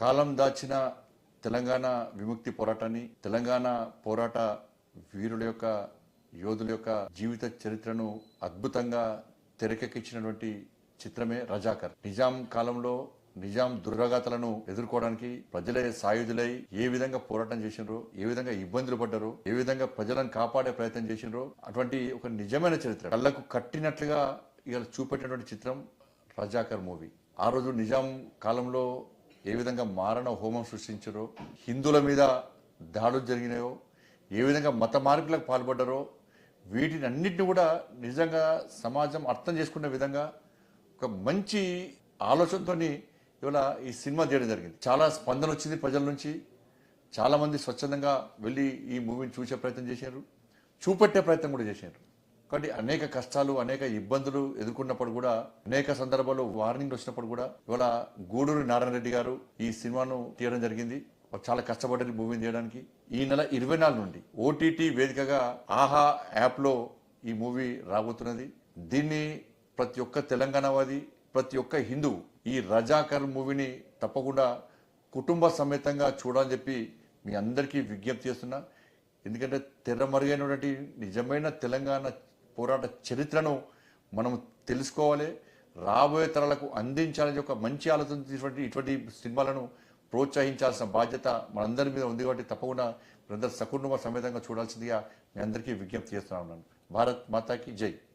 కాలం దాచిన తెలంగాణ విముక్తి పోరాటాన్ని తెలంగాణ పోరాట వీరుల యొక్క యోధుల యొక్క జీవిత చరిత్రను అద్భుతంగా తెరకెక్కించినటువంటి చిత్రమే రజాకర్. నిజాం కాలంలో నిజాం దుర్గాతలను ఎదుర్కోవడానికి ప్రజలే సాయుధులై ఏ విధంగా పోరాటం చేసినారో ఏ విధంగా ఇబ్బందులు పడ్డారో ఏ విధంగా ప్రజలను కాపాడే ప్రయత్నం చేసినారో అటువంటి ఒక నిజమైన చరిత్ర. కళ్ళకు కట్టినట్లుగా ఇవాళ చూపెట్టినటువంటి చిత్రం రజాకర్ మూవీ. ఆ రోజు నిజాం కాలంలో ఏ విధంగా మారణ హోమం సృష్టించారో హిందువుల మీద దాడులు జరిగినాయో ఏ విధంగా మత మార్పులకు పాల్పడ్డారో వీటిని అన్నింటిని కూడా నిజంగా సమాజం అర్థం చేసుకునే విధంగా ఒక మంచి ఆలోచనతోని ఇవాళ ఈ సినిమా తీయడం జరిగింది. చాలా స్పందన వచ్చింది ప్రజల నుంచి. చాలామంది స్వచ్ఛందంగా వెళ్ళి ఈ మూవీని చూసే ప్రయత్నం చేశారు. చూపెట్టే ప్రయత్నం కూడా చేశారు. కాబట్టి అనేక కష్టాలు అనేక ఇబ్బందులు ఎదుర్కొన్నప్పుడు కూడా అనేక సందర్భాల్లో వార్నింగ్ వచ్చినప్పుడు కూడా ఇవాళ గూడూరు నారాయణ రెడ్డి గారు ఈ సినిమాను తీయడం జరిగింది. చాలా కష్టపడ్డది మూవీని తీయడానికి. ఈ నెల ఇరవై నాలుగు నుండి ఓటీటీ వేదికగా ఆహా యాప్లో ఈ మూవీ రాబోతున్నది. దీన్ని ప్రతి ఒక్క తెలంగాణవాది ప్రతి ఒక్క హిందూ ఈ రజాకర్ మూవీని తప్పకుండా కుటుంబ సమేతంగా చూడాలని చెప్పి మీ అందరికీ విజ్ఞప్తి చేస్తున్నా. ఎందుకంటే తెరమరుగైనటువంటి నిజమైన తెలంగాణ పోరాట చరిత్రను మనం తెలుసుకోవాలి. రాబోయే తరాలకు అందించాలని ఒక మంచి ఆలోచన తీసుకుంటే ఇటువంటి సినిమాలను ప్రోత్సహించాల్సిన బాధ్యత మనందరి మీద ఉంది కాబట్టి తప్పకుండా మీరందరూ సకుటుంబ సమేతంగా చూడాల్సిందిగా మీ అందరికీ విజ్ఞప్తి చేస్తున్నా ఉన్నాను. భారత్ మాతాకి జై.